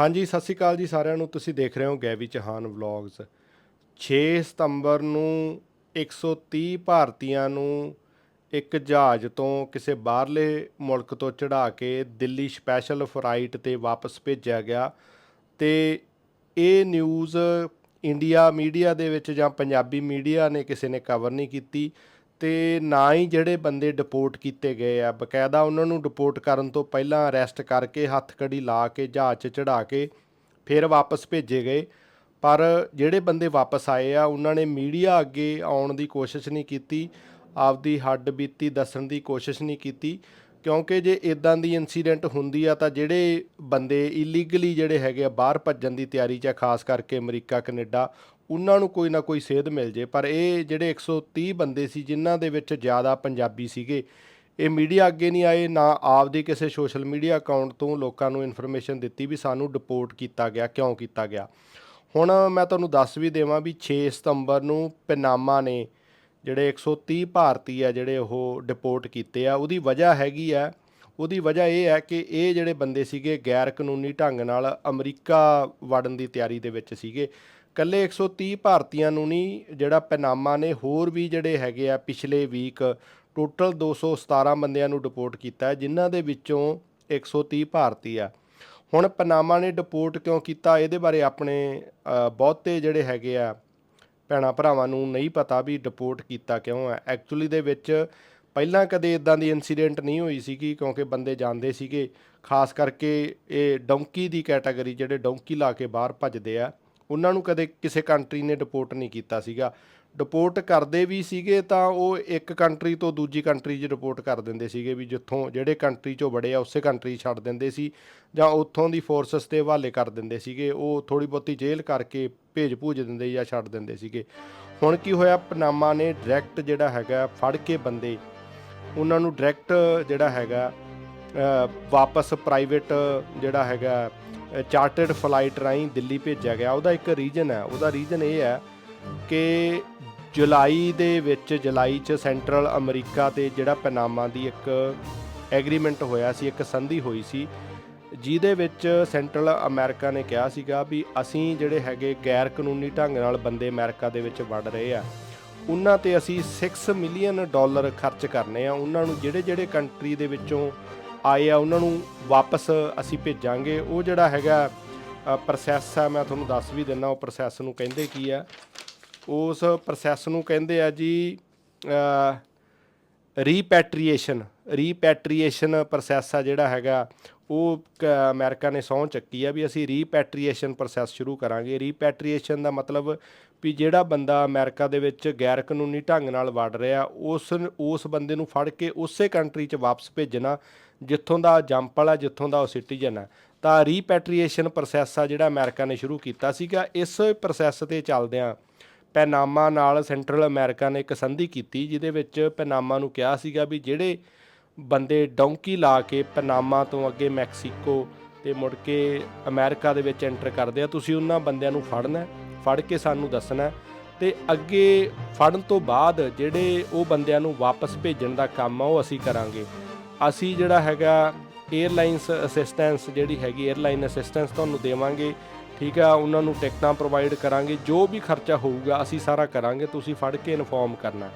ਹਾਂਜੀ, ਸਤਿ ਸ਼੍ਰੀ ਅਕਾਲ ਜੀ ਸਾਰਿਆਂ ਨੂੰ। ਤੁਸੀਂ ਦੇਖ ਰਹੇ ਹੋ ਗੈਵੀ ਚਹਾਨ ਵਲੌਗਸ 6 ਸਤੰਬਰ ਨੂੰ 130 ਭਾਰਤੀਆਂ ਨੂੰ ਇੱਕ ਜਹਾਜ਼ ਤੋਂ ਕਿਸੇ ਬਾਹਰਲੇ ਮੁਲਕ ਤੋਂ ਚੜਾ ਕੇ ਦਿੱਲੀ ਸਪੈਸ਼ਲ ਫਲਾਈਟ ਤੇ ਵਾਪਸ ਭੇਜਿਆ ਗਿਆ ਤੇ ਇਹ ਨਿਊਜ਼ ਇੰਡੀਆ ਮੀਡੀਆ ਦੇ ਵਿੱਚ ਜਾਂ ਪੰਜਾਬੀ ਮੀਡੀਆ ਨੇ ਕਿਸੇ ਨੇ ਕਵਰ ਨਹੀਂ ਕੀਤੀ। ਤੇ ਨਾ ਹੀ ਜਿਹੜੇ ਬੰਦੇ ਡਿਪੋਰਟ ਕੀਤੇ ਗਏ ਆ, ਬਕਾਇਦਾ ਉਹਨਾਂ ਨੂੰ ਡਿਪੋਰਟ ਕਰਨ ਤੋਂ ਪਹਿਲਾਂ ਅਰੈਸਟ ਕਰਕੇ ਹੱਥ ਕੜੀ ਲਾ ਕੇ, ਜਹਾਜ਼ 'ਚ ਚੜਾ ਕੇ ਫਿਰ ਵਾਪਸ ਭੇਜੇ ਗਏ। ਪਰ ਜਿਹੜੇ ਬੰਦੇ ਵਾਪਸ ਆਏ ਆ, ਉਹਨਾਂ ਨੇ ਮੀਡੀਆ ਅੱਗੇ ਆਉਣ ਦੀ ਕੋਸ਼ਿਸ਼ ਨਹੀਂ ਕੀਤੀ, ਆਪਦੀ ਹੱਡ ਬੀਤੀ ਦੱਸਣ ਦੀ ਕੋਸ਼ਿਸ਼ ਨਹੀਂ ਕੀਤੀ। ਕਿਉਂਕਿ ਜੇ ਇਦਾਂ ਦੀ ਇਨਸੀਡੈਂਟ ਹੁੰਦੀ ਆ, ਤਾਂ ਜਿਹੜੇ ਬੰਦੇ ਇਲੀਗਲੀ ਜਿਹੜੇ ਹੈਗੇ ਆ, ਬਾਹਰ ਭੱਜਣ ਦੀ ਤਿਆਰੀ 'ਚ ਆ, ਖਾਸ ਕਰਕੇ ਅਮਰੀਕਾ, ਕੈਨੇਡਾ ਉਹਨਾਂ ਨੂੰ ਕੋਈ ਨਾ ਕੋਈ ਸੇਧ ਮਿਲ ਜੇ। ਪਰ ਇਹ ਜਿਹੜੇ 130 ਬੰਦੇ ਸੀ, ਜਿਨ੍ਹਾਂ ਦੇ ਵਿੱਚ ਜ਼ਿਆਦਾ ਪੰਜਾਬੀ ਸੀਗੇ, ਇਹ ਮੀਡੀਆ ਅੱਗੇ ਨਹੀਂ ਆਏ, ਨਾ ਆਪਦੇ ਕਿਸੇ ਸੋਸ਼ਲ ਮੀਡੀਆ ਅਕਾਊਂਟ ਤੋਂ ਲੋਕਾਂ ਨੂੰ ਇਨਫੋਰਮੇਸ਼ਨ ਦਿੱਤੀ ਵੀ ਸਾਨੂੰ ਡਿਪੋਰਟ ਕੀਤਾ ਗਿਆ, ਕਿਉਂ ਕੀਤਾ ਗਿਆ। ਹੁਣ ਮੈਂ ਤੁਹਾਨੂੰ ਦੱਸ ਵੀ ਦੇਵਾਂ ਵੀ 6 ਸਤੰਬਰ ਨੂੰ ਪਨਾਮਾ ਨੇ ਜਿਹੜੇ 130 ਭਾਰਤੀ ਆ ਜਿਹੜੇ ਉਹ ਡਿਪੋਰਟ ਕੀਤੇ ਆ, ਉਹਦੀ ਵਜ੍ਹਾ ਹੈਗੀ ਆ, ਉਹਦੀ ਵਜ੍ਹਾ ਇਹ ਹੈ ਕਿ ਇਹ ਜਿਹੜੇ ਬੰਦੇ ਸੀਗੇ, ਗੈਰ ਕਾਨੂੰਨੀ ਢੰਗ ਨਾਲ ਅਮਰੀਕਾ ਵੜਨ ਦੀ ਤਿਆਰੀ ਦੇ ਵਿੱਚ ਸੀਗੇ। ਕੱਲੇ 130 ਭਾਰਤੀਆਂ ਨੂੰ ਨਹੀਂ, ਜਿਹੜਾ ਪੈਨਾਮਾ ਨੇ ਹੋਰ ਵੀ ਜਿਹੜੇ ਹੈਗੇ ਆ ਪਿਛਲੇ ਵੀਕ ਟੋਟਲ 217 ਬੰਦਿਆਂ ਨੂੰ ਡਿਪੋਰਟ ਕੀਤਾ ਜਿਨ੍ਹਾਂ ਦੇ ਵਿੱਚੋਂ 130 ਭਾਰਤੀ ਆ। ਹੁਣ ਪਨਾਮਾ ਨੇ ਡਿਪੋਰਟ ਕਿਉਂ ਕੀਤਾ? ਇਹਦੇ ਬਾਰੇ ਆਪਣੇ ਬਹੁਤੇ ਜਿਹੜੇ ਹੈਗੇ ਆ ਭੈਣਾਂ ਭਰਾਵਾਂ ਨੂੰ ਨਹੀਂ ਪਤਾ ਵੀ ਡਿਪੋਰਟ ਕੀਤਾ ਕਿਉਂ ਹੈ ਐਕਚੁਅਲੀ ਦੇ ਵਿੱਚ ਪਹਿਲਾਂ ਕਦੇ ਇਦਾਂ ਦੀ ਇਨਸੀਡੈਂਟ ਨਹੀਂ ਹੋਈ ਸੀਗੀ, ਕਿਉਂਕਿ ਬੰਦੇ ਜਾਂਦੇ ਸੀਗੇ। ਖਾਸ ਕਰਕੇ ਇਹ ਡੌਂਕੀ ਦੀ ਕੈਟਾਗਰੀ ਜਿਹੜੇ ਡੌਂਕੀ ਲਾ ਕੇ ਬਾਹਰ ਭੱਜਦੇ ਆ ਉਹਨਾਂ ਨੂੰ ਕਦੇ ਕਿਸੇ ਕੰਟਰੀ ਨੇ ਡਿਪੋਰਟ ਨਹੀਂ ਕੀਤਾ ਸੀਗਾ। ਡਿਪੋਰਟ ਕਰਦੇ ਵੀ ਸੀਗੇ ਤਾਂ ਉਹ ਇੱਕ ਕੰਟਰੀ ਤੋਂ ਦੂਜੀ ਕੰਟਰੀ 'ਚ ਡਿਪੋਰਟ ਕਰ ਦਿੰਦੇ ਸੀਗੇ ਵੀ ਜਿੱਥੋਂ ਜਿਹੜੇ ਕੰਟਰੀ 'ਚੋਂ ਬੜੇ ਆ ਉਸੇ ਕੰਟਰੀ 'ਚ ਛੱਡ ਦਿੰਦੇ ਸੀ ਜਾਂ ਉੱਥੋਂ ਦੀ ਫੋਰਸਸ ਦੇ ਹਵਾਲੇ ਕਰ ਦਿੰਦੇ ਸੀਗੇ। ਉਹ ਥੋੜੀ ਬਹੁਤੀ ਜੇਲ੍ਹ ਕਰਕੇ ਭੇਜ ਭੂਜ ਦਿੰਦੇ ਜਾਂ ਛੱਡ ਦਿੰਦੇ ਸੀਗੇ। ਹੁਣ ਕੀ ਹੋਇਆ, ਪਨਾਮਾ ਨੇ ਡਾਇਰੈਕਟ ਜਿਹੜਾ ਹੈਗਾ ਫੜ ਕੇ ਬੰਦੇ, ਉਹਨਾਂ ਨੂੰ ਡਾਇਰੈਕਟ ਜਿਹੜਾ ਹੈਗਾ ਵਾਪਸ ਪ੍ਰਾਈਵੇਟ ਜਿਹੜਾ ਹੈਗਾ ਚਾਰਟਰਡ ਫਲਾਈਟ ਰਾਹੀਂ ਦਿੱਲੀ ਭੇਜਿਆ ਗਿਆ। ਉਹਦਾ ਇੱਕ ਰੀਜਨ ਹੈ। ਉਹਦਾ ਰੀਜਨ ਇਹ ਹੈ ਕਿ ਜੁਲਾਈ ਦੇ ਵਿੱਚ, ਜੁਲਾਈ 'ਚ ਸੈਂਟਰਲ ਅਮਰੀਕਾ ਤੇ ਜਿਹੜਾ ਪਨਾਮਾ ਦੀ ਇੱਕ ਐਗਰੀਮੈਂਟ ਹੋਇਆ ਸੀ, ਇੱਕ ਸੰਧੀ ਹੋਈ ਸੀ, ਜਿਹਦੇ ਵਿੱਚ ਸੈਂਟਰਲ ਅਮਰੀਕਾ ਨੇ ਕਿਹਾ ਸੀਗਾ ਵੀ ਅਸੀਂ ਜਿਹੜੇ ਹੈਗੇ ਗੈਰ ਕਾਨੂੰਨੀ ਢੰਗ ਨਾਲ ਬੰਦੇ ਅਮਰੀਕਾ ਦੇ ਵਿੱਚ ਵੜ ਰਹੇ ਆ, ਉਹਨਾਂ ਤੇ ਅਸੀਂ 6 ਮਿਲੀਅਨ ਡਾਲਰ ਖਰਚ ਕਰਨੇ ਆ। ਉਹਨਾਂ ਨੂੰ ਜਿਹੜੇ ਜਿਹੜੇ ਕੰਟਰੀ ਦੇ ਵਿੱਚੋਂ ਆਏ ਆ, ਉਹਨਾਂ ਨੂੰ ਵਾਪਸ ਅਸੀਂ ਭੇਜਾਂਗੇ। ਉਹ ਜਿਹੜਾ ਹੈਗਾ ਪ੍ਰੋਸੈਸ ਆ, ਮੈਂ ਤੁਹਾਨੂੰ ਦੱਸ ਵੀ ਦਿੰਦਾ ਉਹ ਪ੍ਰੋਸੈਸ ਨੂੰ ਕਹਿੰਦੇ ਕੀ ਆ? ਉਸ ਪ੍ਰੋਸੈਸ ਨੂੰ ਕਹਿੰਦੇ ਆ ਜੀ ਰੀਪੈਟਰੀਏਸ਼ਨ ਰੀਪੈਟਰੀਏਸ਼ਨ ਪ੍ਰੋਸੈਸ ਆ ਜਿਹੜਾ ਹੈਗਾ ਉਹ ਕ- ਅਮਰੀਕਾ ਨੇ ਸਹੁੰ ਚੱਕੀ ਆ ਵੀ ਅਸੀਂ ਰੀਪੈਟਰੀਏਸ਼ਨ ਪ੍ਰੋਸੈਸ ਸ਼ੁਰੂ ਕਰਾਂਗੇ। ਰੀਪੈਟਰੀਏਸ਼ਨ ਦਾ ਮਤਲਬ ਵੀ ਜਿਹੜਾ ਬੰਦਾ ਅਮਰੀਕਾ ਦੇ ਵਿੱਚ ਗੈਰ ਕਾਨੂੰਨੀ ਢੰਗ ਨਾਲ ਵੜ ਰਿਹਾ, ਉਸ ਉਸ ਬੰਦੇ ਨੂੰ ਫੜ ਕੇ ਉਸੇ ਕੰਟਰੀ 'ਚ ਵਾਪਸ ਭੇਜਣਾ, ਜਿੱਥੋਂ ਦਾ ਜੰਪਲ ਆ, ਜਿੱਥੋਂ ਦਾ ਉਹ ਸਿਟੀਜ਼ਨ ਆ। ਤਾਂ ਰੀਪੈਟਰੀਏਸ਼ਨ ਪ੍ਰੋਸੈਸ ਆ ਜਿਹੜਾ ਅਮਰੀਕਾ ਨੇ ਸ਼ੁਰੂ ਕੀਤਾ ਸੀਗਾ, ਇਸ ਪ੍ਰੋਸੈਸ ਤੇ ਚੱਲਦਿਆਂ ਪੈਨਾਮਾ ਨਾਲ ਸੈਂਟਰਲ ਅਮਰੀਕਾ ਨੇ ਇੱਕ ਸੰਧੀ ਕੀਤੀ, ਜਿਹਦੇ ਵਿੱਚ ਪੈਨਾਮਾ ਨੂੰ ਕਿਹਾ ਸੀਗਾ ਵੀ ਜਿਹੜੇ ਬੰਦੇ ਡੌਂਕੀ ਲਾ ਕੇ ਪਨਾਮਾ ਤੋਂ ਅੱਗੇ ਮੈਕਸੀਕੋ ਤੇ ਮੁੜ ਕੇ ਅਮਰੀਕਾ ਦੇ ਵਿੱਚ ਐਂਟਰ ਕਰਦੇ ਆ। ਤੁਸੀਂ ਉਹਨਾਂ ਬੰਦਿਆਂ ਨੂੰ ਫੜਨਾ, ਫੜ ਕੇ ਸਾਨੂੰ ਦੱਸਣਾ ਹੈ ਤੇ ਅੱਗੇ ਫੜਨ ਤੋਂ ਬਾਅਦ ਜਿਹੜੇ ਉਹ ਬੰਦਿਆਂ ਨੂੰ ਵਾਪਸ ਭੇਜਣ ਦਾ ਕੰਮ ਆ, ਉਹ ਅਸੀਂ ਕਰਾਂਗੇ। ਅਸੀਂ ਜਿਹੜਾ ਹੈਗਾ 에ਅਰਲਾਈਨਸ ਅਸਿਸਟੈਂਸ ਜਿਹੜੀ ਹੈਗੀ 에ਅਰਲਾਈਨ ਅਸਿਸਟੈਂਸ ਤੁਹਾਨੂੰ ਦੇਵਾਂਗੇ, ਠੀਕ ਆ, ਉਹਨਾਂ ਨੂੰ ਟਿਕਟਾਂ ਪ੍ਰੋਵਾਈਡ ਕਰਾਂਗੇ, ਜੋ ਵੀ ਖਰਚਾ ਹੋਊਗਾ ਅਸੀਂ ਸਾਰਾ ਕਰਾਂਗੇ, ਤੁਸੀਂ ਫੜ ਕੇ ਇਨਫੋਰਮ ਕਰਨਾ।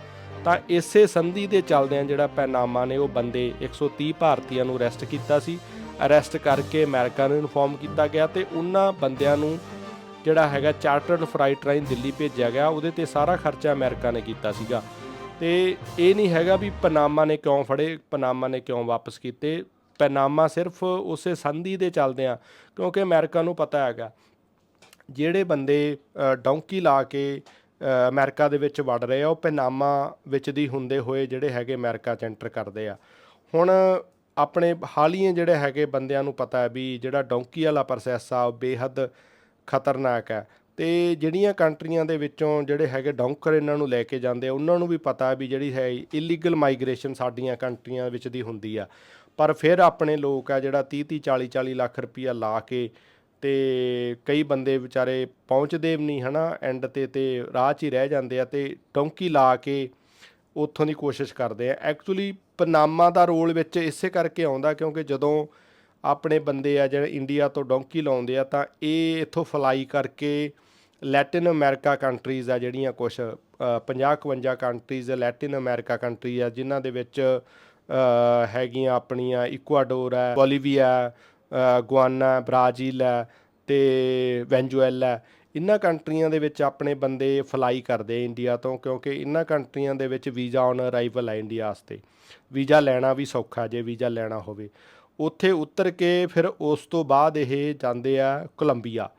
ਤਾਂ ਇਸੇ ਸੰਧੀ ਦੇ ਚੱਲਦਿਆਂ ਜਿਹੜਾ ਪੈਨਾਮਾ ਨੇ ਉਹ ਬੰਦੇ 130 ਭਾਰਤੀਆਂ ਨੂੰ ਅਰੈਸਟ ਕੀਤਾ ਸੀ। ਅਰੈਸਟ ਕਰਕੇ ਅਮਰੀਕਾ ਨੂੰ ਇਨਫੋਰਮ ਕੀਤਾ ਗਿਆ ਤੇ ਉਹਨਾਂ ਬੰਦਿਆਂ ਨੂੰ ਜਿਹੜਾ ਹੈਗਾ ਚਾਰਟਰਡ ਫਲਾਈਟ ਰਾਹੀਂ ਦਿੱਲੀ ਭੇਜਿਆ ਗਿਆ। ਉਹਦੇ ਤੇ ਸਾਰਾ ਖਰਚਾ ਅਮਰੀਕਾ ਨੇ ਕੀਤਾ ਸੀਗਾ। ਤੇ ਇਹ ਨਹੀਂ ਹੈਗਾ ਵੀ ਪਨਾਮਾ ਨੇ ਕਿਉਂ ਫੜੇ, ਪਨਾਮਾ ਨੇ ਕਿਉਂ ਵਾਪਸ ਕੀਤੇ। ਪਨਾਮਾ ਸਿਰਫ ਉਸੇ ਸੰਧੀ ਦੇ ਚੱਲਦਿਆਂ, ਕਿਉਂਕਿ ਅਮਰੀਕਾ ਨੂੰ ਪਤਾ ਹੈਗਾ, ਜਿਹੜੇ ਬੰਦੇ ਡੌਂਕੀ ਲਾ ਕੇ ਅਮਰੀਕਾ ਦੇ ਵਿੱਚ ਵੜ ਰਹੇ ਆ, ਉਹ ਪਨਾਮਾ ਵਿੱਚ ਦੀ ਹੁੰਦੇ ਹੋਏ ਜਿਹੜੇ ਹੈਗੇ ਅਮਰੀਕਾ 'ਚ ਐਂਟਰ ਕਰਦੇ ਆ। ਹੁਣ ਆਪਣੇ ਹਾਲੀਏ ਜਿਹੜੇ ਹੈਗੇ ਬੰਦਿਆਂ ਨੂੰ ਪਤਾ ਹੈ ਵੀ ਜਿਹੜਾ ਡੌਂਕੀ ਵਾਲਾ ਪ੍ਰੋਸੈਸ ਆ, ਉਹ ਬੇਹੱਦ ਖਤਰਨਾਕ ਹੈ। ਤੇ ਜਿਹੜੀਆਂ ਕੰਟਰੀਆਂ ਦੇ ਵਿੱਚੋਂ ਜਿਹੜੇ ਹੈਗੇ ਡੌਂਕਰ ਇਹਨਾਂ ਨੂੰ ਲੈ ਕੇ ਜਾਂਦੇ ਆ, ਉਹਨਾਂ ਨੂੰ ਵੀ ਪਤਾ ਵੀ ਜਿਹੜੀ ਹੈ ਇਲੀਗਲ ਮਾਈਗ੍ਰੇਸ਼ਨ ਸਾਡੀਆਂ ਕੰਟਰੀਆਂ ਵਿੱਚ ਦੀ ਹੁੰਦੀ ਆ। ਪਰ ਫਿਰ ਆਪਣੇ ਲੋਕ ਆ ਜਿਹੜਾ 30 30 40 40 ਲੱਖ ਰੁਪਈਆ ਲਾ ਕੇ ਤੇ ਕਈ ਬੰਦੇ ਵਿਚਾਰੇ ਪਹੁੰਚਦੇ ਵੀ ਨਹੀਂ, ਹਨਾ ਐਂਡ ਤੇ ਤੇ ਰਾਹ 'ਚ ਹੀ ਰਹਿ ਜਾਂਦੇ ਆ ਤੇ ਡੌਂਕੀ ਲਾ ਕੇ ਉੱਥੋਂ ਦੀ ਕੋਸ਼ਿਸ਼ ਕਰਦੇ ਆ। ਐਕਚੁਅਲੀ ਪਨਾਮਾ ਦਾ ਰੋਲ ਵਿੱਚ ਇਸੇ ਕਰਕੇ ਆਉਂਦਾ ਕਿਉਂਕਿ ਜਦੋਂ ਆਪਣੇ ਬੰਦੇ ਆ ਜਿਹੜੇ ਇੰਡੀਆ ਤੋਂ ਡੌਂਕੀ ਲਾਉਂਦੇ ਆ ਤਾਂ ਇਹ ਇੱਥੋਂ ਫਲਾਈ ਕਰਕੇ ਲੈਟਿਨ ਅਮਰੀਕਾ ਕੰਟਰੀਜ਼ ਆ ਜਿਹੜੀਆਂ ਕੁਝ 50 51 ਕੰਟਰੀਜ਼ ਲੈਟਿਨ ਅਮਰੀਕਾ ਕੰਟਰੀ ਆ, ਜਿਨ੍ਹਾਂ ਦੇ ਵਿੱਚ ਹੈਗੀਆਂ ਆਪਣੀਆਂ ਇਕੁਆਡੋਰ ਹੈ ਬੋਲੀਵੀਆ ਗੁਆਨਾ, ਬ੍ਰਾਜ਼ੀਲ ਹੈ ਤੇ ਵੈਨਜ਼ੂਏਲਾ ਹੈ। ਇਹਨਾਂ ਕੰਟਰੀਆਂ ਦੇ ਵਿੱਚ ਆਪਣੇ ਬੰਦੇ ਫਲਾਈ ਕਰਦੇ ਇੰਡੀਆ ਤੋਂ, ਕਿਉਂਕਿ ਇਹਨਾਂ ਕੰਟਰੀਆਂ ਦੇ ਵਿੱਚ ਵੀਜ਼ਾ ਔਨ ਅਰਾਈਵਲ ਹੈ ਇੰਡੀਆ ਵਾਸਤੇ। ਵੀਜ਼ਾ ਲੈਣਾ ਵੀ ਸੌਖਾ ਜੇ ਵੀਜ਼ਾ ਲੈਣਾ ਹੋਵੇ। ਉੱਥੇ ਉਤਰ ਕੇ ਫਿਰ ਉਸ ਤੋਂ ਬਾਅਦ ਇਹ ਜਾਂਦੇ ਆ ਕੋਲੰਬੀਆ।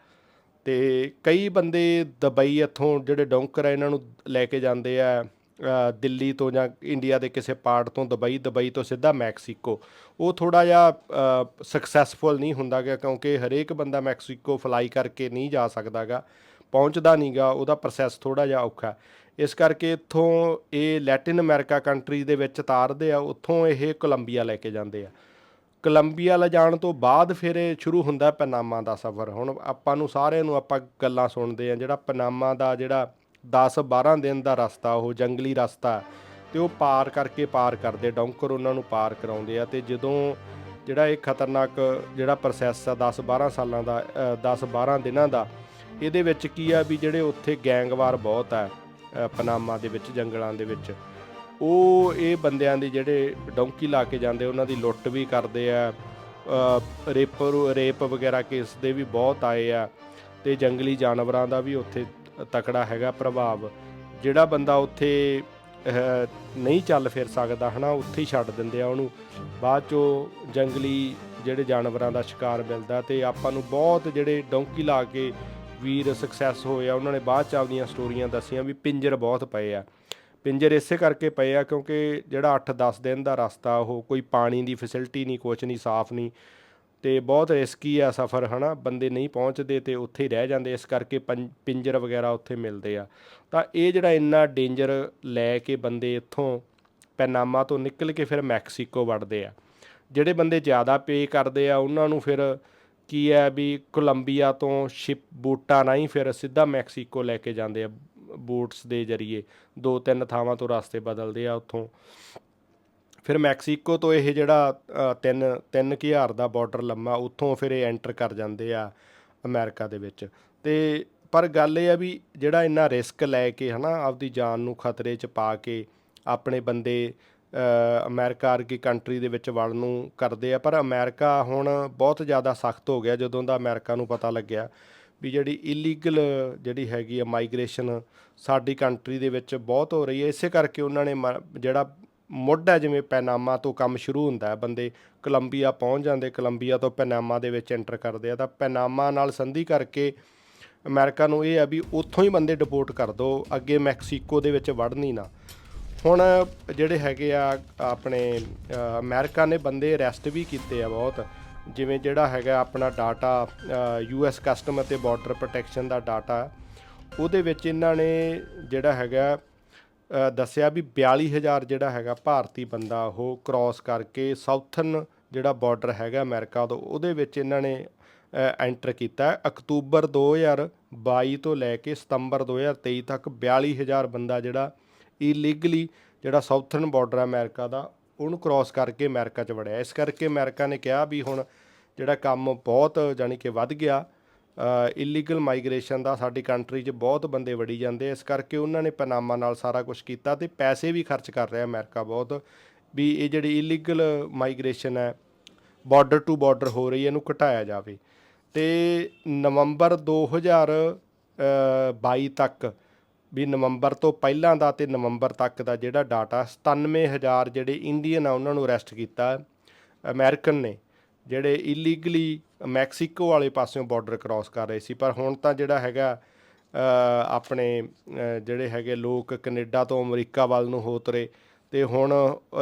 ਤੇ ਕਈ ਬੰਦੇ ਦੁਬਈ ਇੱਥੋਂ ਜਿਹੜੇ ਡੌਂਕਰ ਆ ਇਹਨਾਂ ਨੂੰ ਲੈ ਕੇ ਜਾਂਦੇ ਆ। ਦਿੱਲੀ ਤੋਂ ਜਾਂ ਇੰਡੀਆ ਦੇ ਕਿਸੇ ਪਾਰਟ ਤੋਂ, ਦੁਬਈ ਦੁਬਈ ਤੋਂ ਸਿੱਧਾ ਮੈਕਸੀਕੋ। ਉਹ ਥੋੜਾ ਜਿਹਾ ਸਕਸੈਸਫੁਲ ਨਹੀਂ ਹੁੰਦਾ ਗਾ ਕਿਉਂਕਿ ਹਰੇਕ ਬੰਦਾ ਮੈਕਸੀਕੋ ਫਲਾਈ ਕਰਕੇ ਨਹੀਂ ਜਾ ਸਕਦਾਗਾ, ਪਹੁੰਚਦਾ ਨਹੀਂਗਾ, ਉਹਦਾ ਪ੍ਰੋਸੈਸ ਥੋੜਾ ਜਿਹਾ ਔਖਾ। ਇਸ ਕਰਕੇ ਇੱਥੋਂ ਇਹ ਲੈਟਿਨ ਅਮਰੀਕਾ ਕੰਟਰੀ ਦੇ ਵਿੱਚ ਤਾਰਦੇ ਆ, ਉੱਥੋਂ ਇਹ ਕੋਲੰਬੀਆ ਲੈ ਕੇ ਜਾਂਦੇ ਆ। ਕੋਲੰਬੀਆ ਲਿਜਾਣ ਤੋਂ ਬਾਅਦ ਫਿਰ ਇਹ ਸ਼ੁਰੂ ਹੁੰਦਾ ਪਨਾਮਾ ਦਾ ਸਫ਼ਰ। ਹੁਣ ਆਪਾਂ ਨੂੰ ਸਾਰਿਆਂ ਨੂੰ ਆਪਾਂ ਗੱਲਾਂ ਸੁਣਦੇ ਆ, ਜਿਹੜਾ ਪਨਾਮਾ ਦਾ ਜਿਹੜਾ 10 12 ਦਿਨ ਦਾ ਰਸਤਾ ਉਹ ਜੰਗਲੀ ਰਸਤਾ ਤੇ ਉਹ ਪਾਰ ਕਰਕੇ ਪਾਰ ਕਰਦੇ ਡੌਂਕਰ ਉਹਨਾਂ ਨੂੰ ਪਾਰ ਕਰਾਉਂਦੇ ਆ ਤੇ ਜਦੋਂ ਜਿਹੜਾ ਇਹ ਖਤਰਨਾਕ ਜਿਹੜਾ ਪ੍ਰੋਸੈਸ ਆ 10 12 ਸਾਲਾਂ ਦਾ 10 12 ਦਿਨਾਂ ਦਾ ਇਹਦੇ ਵਿੱਚ ਕੀ ਆ ਵੀ ਜਿਹੜੇ ਉੱਥੇ ਗੈਂਗਵਾਰ ਬਹੁਤ ਆ ਅ, ਪਨਾਮਾ ਦੇ ਵਿੱਚ ਜੰਗਲਾਂ ਦੇ ਵਿੱਚ ਉਹ ਇਹ ਬੰਦਿਆਂ ਦੀ ਜਿਹੜੇ ਡੌਂਕੀ ਲਾ ਕੇ ਜਾਂਦੇ ਉਹਨਾਂ ਦੀ ਲੁੱਟ ਵੀ ਕਰਦੇ ਆ ਰੇਪਰ ਰੇਪ ਰੇਪ ਵਗੈਰਾ ਕੇਸ ਦੇ ਵੀ ਬਹੁਤ ਆਏ ਆ ਤੇ ਜੰਗਲੀ ਜਾਨਵਰਾਂ ਦਾ ਵੀ ਉੱਥੇ ਤਕੜਾ ਹੈਗਾ ਪ੍ਰਭਾਵ, ਜਿਹੜਾ ਬੰਦਾ ਉੱਥੇ ਨਹੀਂ ਚੱਲ ਫਿਰ ਸਕਦਾ, ਹਨਾ, ਉੱਥੇ ਹੀ ਛੱਡ ਦਿੰਦੇ ਆ ਉਹਨੂੰ। ਬਾਅਦ ਚੋਂ ਜੰਗਲੀ ਜਿਹੜੇ ਜਾਨਵਰਾਂ ਦਾ ਸ਼ਿਕਾਰ ਮਿਲਦਾ ਤੇ ਆਪਾਂ ਨੂੰ ਬਹੁਤ ਜਿਹੜੇ ਡੌਂਕੀ ਲਾ ਕੇ ਵੀਰ ਸਕਸੈਸ ਹੋਏ ਆ, ਉਹਨਾਂ ਨੇ ਬਾਅਦ ਚ ਆਪਦੀਆਂ ਸਟੋਰੀਆਂ ਦੱਸੀਆਂ ਵੀ ਪਿੰਜਰ ਬਹੁਤ ਪਏ ਆ। ਪਿੰਜਰ ਇਸੇ ਕਰਕੇ ਪਏ ਆ ਕਿਉਂਕਿ ਜਿਹੜਾ 8-10 ਦਿਨ ਦਾ ਰਸਤਾ, ਉਹ ਕੋਈ ਪਾਣੀ ਦੀ ਫੈਸਿਲਿਟੀ ਨਹੀਂ, ਕੁਛ ਨਹੀਂ, ਸਾਫ਼ ਨਹੀਂ। ਤੇ ਬਹੁਤ ਰਿਸਕੀ ਆ ਸਫ਼ਰ, ਹਨਾ? ਬੰਦੇ ਨਹੀਂ ਪਹੁੰਚਦੇ ਤੇ ਉੱਥੇ ਹੀ ਰਹਿ ਜਾਂਦੇ, ਇਸ ਕਰਕੇ ਪੰ- ਪਿੰਜਰ ਵਗੈਰਾ ਉੱਥੇ ਮਿਲਦੇ ਆ। ਤਾਂ ਇਹ ਜਿਹੜਾ ਇੰਨਾ ਡੇਂਜਰ ਲੈ ਕੇ ਬੰਦੇ ਇੱਥੋਂ ਪੈਨਾਮਾ ਤੋਂ ਨਿਕਲ ਕੇ ਫਿਰ ਮੈਕਸੀਕੋ ਵੜਦੇ ਆ। ਜਿਹੜੇ ਬੰਦੇ ਜ਼ਿਆਦਾ ਪੇ ਕਰਦੇ ਆ, ਉਹਨਾਂ ਨੂੰ ਫਿਰ ਕੀ ਹੈ ਵੀ ਕੋਲੰਬੀਆ ਤੋਂ ਸ਼ਿਪ ਬੂਟਾਂ ਰਾਹੀਂ ਫਿਰ ਸਿੱਧਾ ਮੈਕਸੀਕੋ ਲੈ ਕੇ ਜਾਂਦੇ ਆ, ਬੋਟਸ ਦੇ ਜ਼ਰੀਏ। ਦੋ ਤਿੰਨ ਥਾਵਾਂ ਤੋਂ ਰਸਤੇ ਬਦਲਦੇ ਆ ਉੱਥੋਂ। ਫਿਰ ਮੈਕਸੀਕੋ ਤੋਂ ਇਹ ਜਿਹੜਾ ਅ, ਤਿੰਨ ਤਿੰਨ ਕੁ ਹਜ਼ਾਰ ਦਾ ਬਾਰਡਰ ਲੰਮਾ ਉੱਥੋਂ ਫਿਰ ਇਹ ਐਂਟਰ ਕਰ ਜਾਂਦੇ ਆ ਅਮਰੀਕਾ ਦੇ ਵਿੱਚ। ਤੇ ਪਰ ਗੱਲ ਇਹ ਆ ਵੀ ਜਿਹੜਾ ਇੰਨਾ ਰਿਸਕ ਲੈ ਕੇ ਹਨਾ ਆਪਦੀ ਜਾਨ ਨੂੰ ਖਤਰੇ 'ਚ ਪਾ ਕੇ ਆਪਣੇ ਬੰਦੇ ਅ, ਅਮਰੀਕਾ ਵਰਗੀ ਕੰਟਰੀ ਦੇ ਵਿੱਚ ਵੜਨ ਨੂੰ ਕਰਦੇ ਆ। ਪਰ ਅਮਰੀਕਾ ਹੁਣ ਬਹੁਤ ਜ਼ਿਆਦਾ ਸਖਤ ਹੋ ਗਿਆ ਜਦੋਂ ਦਾ ਅਮਰੀਕਾ ਨੂੰ ਪਤਾ ਲੱਗਿਆ ਵੀ ਜਿਹੜੀ ਇਲੀਗਲ ਜਿਹੜੀ ਹੈਗੀ ਆ ਮਾਈਗ੍ਰੇਸ਼ਨ ਸਾਡੀ ਕੰਟਰੀ ਦੇ ਵਿੱਚ ਬਹੁਤ ਹੋ ਰਹੀ ਹੈ। ਇਸੇ ਕਰਕੇ ਉਹਨਾਂ ਨੇ ਮ- ਜਿਹੜਾ ਮੁੱਢ ਹੈ ਜਿਵੇਂ ਪੈਨਾਮਾ ਤੋਂ ਕੰਮ ਸ਼ੁਰੂ ਹੁੰਦਾ ਹੈ ਬੰਦੇ ਕੋਲੰਬੀਆ ਪਹੁੰਚ ਜਾਂਦੇ ਕੋਲੰਬੀਆ ਤੋਂ ਪੈਨਾਮਾ ਦੇ ਵਿੱਚ ਐਂਟਰ ਕਰਦੇ ਆ ਤਾਂ ਪੈਨਾਮਾ ਨਾਲ ਸੰਧੀ ਕਰਕੇ ਅਮਰੀਕਾ ਨੂੰ ਇਹ ਆ ਵੀ ਉੱਥੋਂ ਹੀ ਬੰਦੇ ਡਿਪੋਰਟ ਕਰ ਦਿਓ ਅੱਗੇ ਮੈਕਸੀਕੋ ਦੇ ਵਿੱਚ ਵੜਨ ਹੀ ਨਾ। ਹੁਣ ਜਿਹੜੇ ਹੈਗੇ ਆ ਆਪਣੇ ਅ, ਅਮਰੀਕਾ ਨੇ ਬੰਦੇ ਅਰੈਸਟ ਵੀ ਕੀਤੇ ਆ ਬਹੁਤ ਜਿਵੇਂ ਜਿਹੜਾ ਹੈਗਾ ਆਪਣਾ ਡਾਟਾ ਯੂ ਐਸ ਕਸਟਮ ਅਤੇ ਬਾਰਡਰ ਪ੍ਰੋਟੈਕਸ਼ਨ ਦਾ ਡਾਟਾ ਉਹਦੇ ਵਿੱਚ ਇਹਨਾਂ ਨੇ ਜਿਹੜਾ ਹੈਗਾ ਦੱਸਿਆ ਵੀ 42000 ਜਿਹੜਾ ਹੈਗਾ ਭਾਰਤੀ ਬੰਦਾ, ਉਹ ਕ੍ਰਾਸ ਕਰਕੇ ਸਾਊਥਨ ਜਿਹੜਾ ਬਾਰਡਰ ਹੈਗਾ ਅਮਰੀਕਾ ਤੋਂ, ਉਹਦੇ ਵਿੱਚ ਇਹਨਾਂ ਨੇ ਐਂਟਰ ਕੀਤਾ ਹੈ। ਅਕਤੂਬਰ 2022 ਤੋਂ ਲੈ ਕੇ ਸਤੰਬਰ 2023 ਤੱਕ 42000 ਬੰਦਾ ਜਿਹੜਾ ਇਲੀਗਲੀ ਜਿਹੜਾ ਸਾਊਥਰਨ ਬਾਰਡਰ ਹੈ ਅਮਰੀਕਾ ਦਾ, ਉਹਨੂੰ ਕ੍ਰਾਸ ਕਰਕੇ ਅਮਰੀਕਾ 'ਚ ਵੜਿਆ ਇਸ ਕਰਕੇ ਅਮਰੀਕਾ ਨੇ ਕਿਹਾ ਵੀ ਹੁਣ ਜਿਹੜਾ ਕੰਮ ਬਹੁਤ ਜਾਣੀ ਕਿ ਵੱਧ ਗਿਆ ਇਲੀਗਲ ਮਾਈਗ੍ਰੇਸ਼ਨ ਦਾ ਸਾਡੀ ਕੰਟਰੀ 'ਚ ਬਹੁਤ ਬੰਦੇ ਵੜੀ ਜਾਂਦੇ ਇਸ ਕਰਕੇ ਉਹਨਾਂ ਨੇ ਪਨਾਮਾ ਨਾਲ ਸਾਰਾ ਕੁਝ ਕੀਤਾ ਤੇ ਪੈਸੇ ਵੀ ਖਰਚ ਕਰ ਰਿਹਾ ਅਮਰੀਕਾ ਬਹੁਤ। ਵੀ ਇਹ ਜਿਹੜੀ ਇਲੀਗਲ ਮਾਈਗ੍ਰੇਸ਼ਨ ਹੈ ਬਾਰਡਰ ਟੂ ਬਾਰਡਰ ਹੋ ਰਹੀ ਹੈ, ਇਹਨੂੰ ਘਟਾਇਆ ਜਾਵੇ। ਤੇ ਨਵੰਬਰ 2022 ਤੱਕ, ਵੀ ਨਵੰਬਰ ਤੋਂ ਪਹਿਲਾਂ ਦਾ ਤੇ ਨਵੰਬਰ ਤੱਕ ਦਾ ਜਿਹੜਾ ਡਾਟਾ 97000 ਜਿਹੜੇ ਇੰਡੀਅਨ ਆ, ਉਹਨਾਂ ਨੂੰ ਅਰੈਸਟ ਕੀਤਾ। ਅਮਰੀਕਨ ਨੇ। ਜਿਹੜੇ ਇਲੀਗਲੀ ਮੈਕਸੀਕੋ ਵਾਲੇ ਪਾਸਿਓਂ ਬਾਰਡਰ ਕ੍ਰਾਸ ਕਰ ਰਹੇ ਸੀ ਪਰ ਹੁਣ ਤਾਂ ਜਿਹੜਾ ਹੈਗਾ ਆਪਣੇ ਜਿਹੜੇ ਹੈਗੇ ਲੋਕ ਕੈਨੇਡਾ ਤੋਂ ਅਮਰੀਕਾ ਵੱਲ ਨੂੰ ਹੋ ਤੁਰੇ ਤੇ ਹੁਣ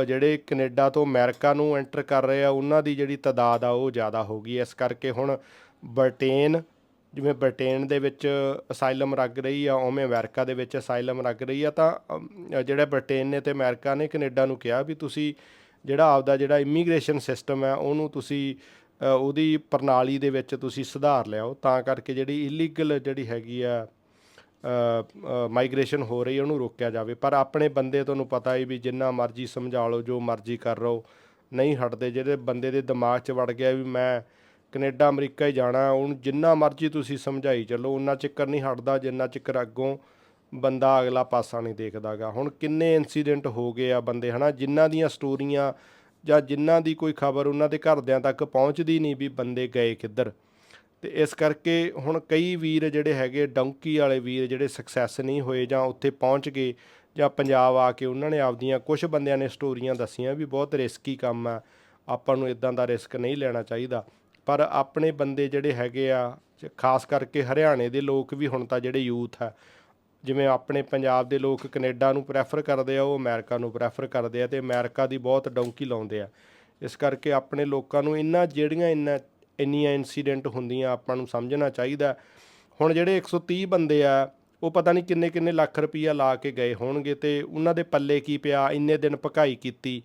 ਜਿਹੜੇ ਕੈਨੇਡਾ ਤੋਂ ਅਮਰੀਕਾ ਨੂੰ ਐਂਟਰ ਕਰ ਰਹੇ ਆ ਉਹਨਾਂ ਦੀ ਜਿਹੜੀ ਤਾਦਾਦ ਆ ਉਹ ਜ਼ਿਆਦਾ ਹੋ ਗਈ। ਇਸ ਕਰਕੇ ਹੁਣ ਬ੍ਰਿਟੇਨ ਜਿਵੇਂ ਬ੍ਰਿਟੇਨ ਦੇ ਵਿੱਚ ਅਸਾਈਲਮ ਰੱਗ ਰਹੀ ਆ ਉਵੇਂ ਅਮਰੀਕਾ ਦੇ ਵਿੱਚ ਅਸਾਈਲਮ ਰੱਗ ਰਹੀ ਆ ਤਾਂ ਅਮ, ਜਿਹੜਾ ਬ੍ਰਿਟੇਨ ਨੇ ਤੇ ਅਮਰੀਕਾ ਨੇ ਕੈਨੇਡਾ ਨੂੰ ਕਿਹਾ ਵੀ ਤੁਸੀਂ ਜਿਹੜਾ ਆਪਦਾ ਜਿਹੜਾ ਇਮੀਗ੍ਰੇਸ਼ਨ ਸਿਸਟਮ ਹੈ, ਉਹਨੂੰ ਤੁਸੀਂ ਉਹਦੀ ਪ੍ਰਣਾਲੀ ਦੇ ਵਿੱਚ ਤੁਸੀਂ ਸੁਧਾਰ ਲਿਆਓ। ਤਾਂ ਕਰਕੇ ਜਿਹੜੀ ਇਲੀਗਲ ਜਿਹੜੀ ਹੈਗੀ ਆ ਮਾਈਗ੍ਰੇਸ਼ਨ ਹੋ ਰਹੀ ਉਹਨੂੰ ਰੋਕਿਆ ਜਾਵੇ। ਪਰ ਆਪਣੇ ਬੰਦੇ ਤੁਹਾਨੂੰ ਪਤਾ ਹੀ ਵੀ ਜਿੰਨਾ ਮਰਜ਼ੀ ਸਮਝਾ ਲਓ, ਜੋ ਮਰਜ਼ੀ ਕਰ ਰਹੋ, ਨਹੀਂ ਹਟਦੇ। ਜਿਹੜੇ ਬੰਦੇ ਦੇ ਦਿਮਾਗ 'ਚ ਵੜ ਗਿਆ ਵੀ ਮੈਂ ਕੈਨੇਡਾ, ਅਮਰੀਕਾ ਹੀ ਜਾਣਾ, ਉਹਨੂੰ ਜਿੰਨਾ ਮਰਜ਼ੀ ਤੁਸੀਂ ਸਮਝਾਈ ਚੱਲੋ, ਉਹਨਾਂ ਚਿੱਕਰ ਨਹੀਂ ਹਟਦਾ, ਜਿੰਨਾ ਚਿੱਕਰ ਅੱਗੋਂ ਬੰਦਾ ਅਗਲਾ ਪਾਸਾ ਨਹੀਂ ਦੇਖਦਾਗਾ। ਹੁਣ ਕਿੰਨੇ ਇਨਸੀਡੈਂਟ ਹੋ ਗਏ ਆ ਬੰਦੇ, ਹਨਾ? ਜਿਨ੍ਹਾਂ ਦੀਆਂ ਸਟੋਰੀਆਂ ਜਾਂ ਜਿਨ੍ਹਾਂ ਦੀ ਕੋਈ ਖਬਰ ਉਹਨਾਂ ਦੇ ਘਰਦਿਆਂ ਤੱਕ ਪਹੁੰਚਦੀ ਨਹੀਂ ਵੀ ਬੰਦੇ ਗਏ ਕਿੱਧਰ। ਤੇ ਇਸ ਕਰਕੇ ਹੁਣ ਕਈ ਵੀਰ ਜਿਹੜੇ ਹੈਗੇ, ਡੌਂਕੀ ਵਾਲੇ ਵੀਰ ਜਿਹੜੇ ਸਕਸੈਸ ਨਹੀਂ ਹੋਏ ਜਾਂ ਉੱਥੇ ਪਹੁੰਚ ਗਏ ਜਾਂ ਪੰਜਾਬ ਆ ਕੇ ਉਹਨਾਂ ਨੇ ਆਪਦੀਆਂ ਕੁਝ ਬੰਦਿਆਂ ਨੇ ਸਟੋਰੀਆਂ ਦੱਸੀਆਂ ਵੀ ਬਹੁਤ ਰਿਸਕੀ ਕੰਮ ਆ, ਆਪਾਂ ਨੂੰ ਇਦਾਂ ਦਾ ਰਿਸਕ ਨਹੀਂ ਲੈਣਾ ਚਾਹੀਦਾ। ਪਰ ਆਪਣੇ ਬੰਦੇ ਜਿਹੜੇ ਹੈਗੇ ਆ, ਖਾਸ ਕਰਕੇ ਹਰਿਆਣੇ ਦੇ ਲੋਕ ਵੀ ਹੁਣ ਤਾਂ ਜਿਹੜੇ ਯੂਥ ਆ ਜਿਵੇਂ ਆਪਣੇ ਪੰਜਾਬ ਦੇ ਲੋਕ ਕੈਨੇਡਾ ਨੂੰ ਪ੍ਰੈਫਰ ਕਰਦੇ ਆ, ਉਹ ਅਮਰੀਕਾ ਨੂੰ ਪ੍ਰੈਫਰ ਕਰਦੇ ਆ ਤੇ ਅਮਰੀਕਾ ਦੀ ਬਹੁਤ ਡੌਂਕੀ ਲਾਉਂਦੇ ਆ। ਇਸ ਕਰਕੇ ਆਪਣੇ ਲੋਕਾਂ ਨੂੰ ਇੰਨਾ ਜਿਹੜੀਆਂ ਇੰਨਾ, ਇੰਨੀਆਂ ਇਨਸੀਡੈਂਟ ਹੁੰਦੀਆਂ ਆਪਾਂ ਨੂੰ ਸਮਝਣਾ ਚਾਹੀਦਾ। ਹੁਣ ਜਿਹੜੇ 130 ਬੰਦੇ ਆ, ਉਹ ਪਤਾ ਨਹੀਂ ਕਿੰਨੇ ਕਿੰਨੇ ਲੱਖ ਰੁਪਈਆ ਲਾ ਕੇ ਗਏ ਹੋਣਗੇ ਤੇ ਉਹਨਾਂ ਦੇ ਪੱਲੇ ਕੀ ਪਿਆ, ਇੰਨੇ ਦਿਨ ਭਕਾਈ ਕੀਤੀ,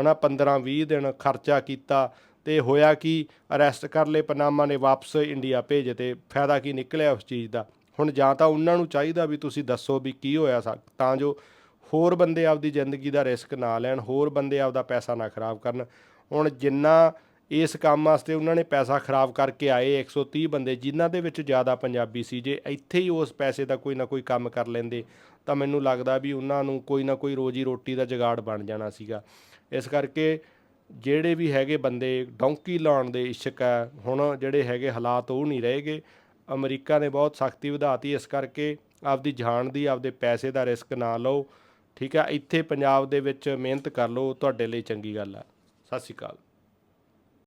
ਹਨਾ 15 20 ਦਿਨ ਖਰਚਾ ਕੀਤਾ ਤੇ ਹੋਇਆ ਕਿ, ਅਰੈਸਟ ਕਰ ਲਏ, ਪਨਾਮਾ ਨੇ ਵਾਪਸ ਇੰਡੀਆ ਭੇਜੇ ਤੇ ਫਾਇਦਾ ਕੀ ਨਿਕਲਿਆ ਉਸ ਚੀਜ਼ ਦਾ? ਹੁਣ ਜਾਂ ਤਾਂ ਉਹਨਾਂ ਨੂੰ ਚਾਹੀਦਾ ਵੀ ਤੁਸੀਂ ਦੱਸੋ ਵੀ ਕੀ ਹੋਇਆ ਤਾਂ ਜੋ ਹੋਰ ਬੰਦੇ ਆਪਦੀ ਜ਼ਿੰਦਗੀ ਦਾ ਰਿਸਕ ਨਾ ਲੈਣ, ਹੋਰ ਬੰਦੇ ਆਪਦਾ ਪੈਸਾ ਨਾ ਖਰਾਬ ਕਰਨ। ਹੁਣ ਜਿੰਨਾ ਇਸ ਕੰਮ ਵਾਸਤੇ ਉਹਨਾਂ ਨੇ ਪੈਸਾ ਖਰਾਬ ਕਰਕੇ ਆਏ 130 ਬੰਦੇ, ਜਿਨ੍ਹਾਂ ਦੇ ਵਿੱਚ ਜ਼ਿਆਦਾ ਪੰਜਾਬੀ ਸੀ, ਜੇ ਇੱਥੇ ਹੀ ਉਸ ਪੈਸੇ ਦਾ ਕੋਈ ਨਾ ਕੋਈ ਕੰਮ ਕਰ ਲੈਂਦੇ, ਤਾਂ ਮੈਨੂੰ ਲੱਗਦਾ ਵੀ ਉਹਨਾਂ ਨੂੰ ਕੋਈ ਨਾ ਕੋਈ ਰੋਜੀ ਰੋਟੀ ਦਾ ਜਗਾੜ ਬਣ ਜਾਣਾ ਸੀਗਾ। ਇਸ ਕਰਕੇ ਜਿਹੜੇ ਵੀ ਹੈਗੇ ਬੰਦੇ, ਡੌਂਕੀ ਲਾਉਣ ਦੇ ਇਸ਼ਕ ਹੈ, ਹੁਣ ਜਿਹੜੇ ਹੈਗੇ ਹਾਲਾਤ ਉਹ ਨਹੀਂ ਰਹੇਗੇ ਅਮਰੀਕਾ ਨੇ ਬਹੁਤ ਸਖਤੀ ਵਧਾਤੀ, ਇਸ ਕਰਕੇ ਆਪਦੀ ਜਾਨ ਦੀ, ਆਪਦੇ ਪੈਸੇ ਦਾ ਰਿਸਕ ਨਾ ਲਓ। ਠੀਕ ਆ? ਇੱਥੇ ਪੰਜਾਬ ਦੇ ਵਿੱਚ ਮਿਹਨਤ ਕਰ ਲਓ, ਤੁਹਾਡੇ ਲਈ ਚੰਗੀ ਗੱਲ ਹੈ ਸਤਿ ਸ਼੍ਰੀ ਅਕਾਲ।